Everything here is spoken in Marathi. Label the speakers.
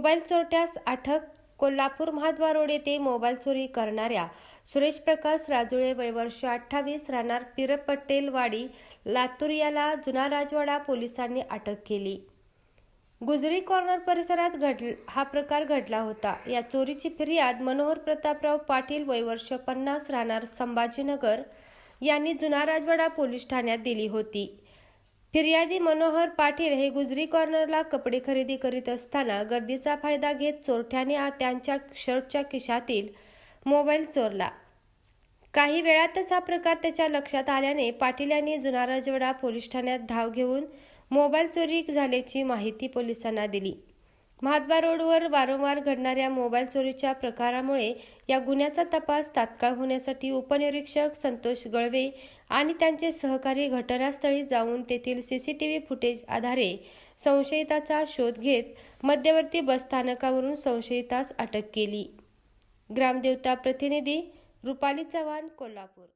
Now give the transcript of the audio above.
Speaker 1: मोबाईल चोरट्यास अटक कोल्हापूर महाद्वार रोड येथे मोबाईल चोरी करणाऱ्या सुरेश प्रकाश राजुळे वयवर्ष अठ्ठावीस राहणार पिरपटेलवाडी लातूर याला जुना राजवाडा पोलिसांनी अटक केली. गुजरी कॉर्नर परिसरात घड हा प्रकार घडला होता. या चोरीची फिर्याद मनोहर प्रतापराव पाटील वयवर्ष पन्नास राहणार संभाजीनगर यांनी जुना राजवाडा पोलीस ठाण्यात दिली होती. फिर्यादी मनोहर पाटील हे गुजरी कॉर्नरला कपडे खरेदी करीत असताना गर्दीचा फायदा घेत चोरट्याने त्यांच्या शर्टच्या खिशातील मोबाईल चोरला. काही वेळातच हा प्रकार त्याच्या लक्षात आल्याने पाटील यांनी जुना राजवाडा पोलीस ठाण्यात धाव घेऊन मोबाईल चोरी झाल्याची माहिती पोलिसांना दिली. महात्मा रोडवर वारंवार घडणाऱ्या मोबाईल चोरीच्या प्रकारामुळे या गुन्ह्याचा तपास तात्काळ होण्यासाठी उपनिरीक्षक संतोष गळवे आणि त्यांचे सहकारी घटनास्थळी जाऊन तेथील सीसीटीव्ही फुटेज आधारे संशयिताचा शोध घेत मध्यवर्ती बसस्थानकावरून संशयितास अटक केली. ग्रामदेवता प्रतिनिधी रुपाली चव्हाण कोल्हापूर